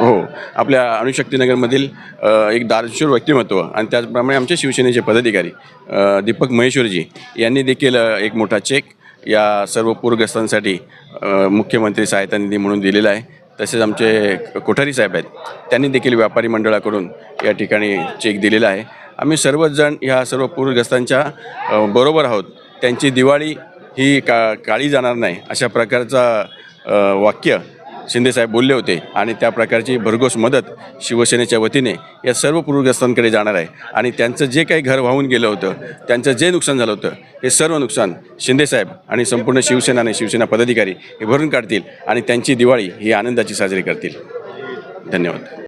हो. आपल्या अणुशक्तीनगरमधील एक दारशूर व्यक्तिमत्व आणि त्याचप्रमाणे आमचे शिवसेनेचे पदाधिकारी अ, दीपक महेश्वरजी यांनी देखील अ, एक मोठा चेक या सर्व पूरग्रस्तांसाठी अ, मुख्यमंत्री सहायता निधी म्हणून दिलेला आहे. तसेच आमचे कोठारी साहेब आहेत त्यांनी देखील व्यापारी मंडळाकडून या ठिकाणी चेक दिलेला आहे. आम्ही सर्वच जण ह्या सर्व पूरग्रस्तांच्या अ, बरोबर आहोत. त्यांची दिवाळी ही का काळी जाणार नाही अशा प्रकारचा वाक्य शिंदेसाहेब बोलले होते आणि त्या प्रकारची भरघोस मदत शिवसेनेच्या वतीने या सर्व पूरग्रस्तांकडे जाणार आहे. आणि त्यांचं जे काही घर वाहून गेलं होतं त्यांचं जे नुकसान झालं होतं हे सर्व नुकसान शिंदेसाहेब आणि संपूर्ण शिवसेना आणि शिवसेना पदाधिकारी हे भरून काढतील आणि त्यांची दिवाळी ही आनंदाची साजरी करतील. धन्यवाद.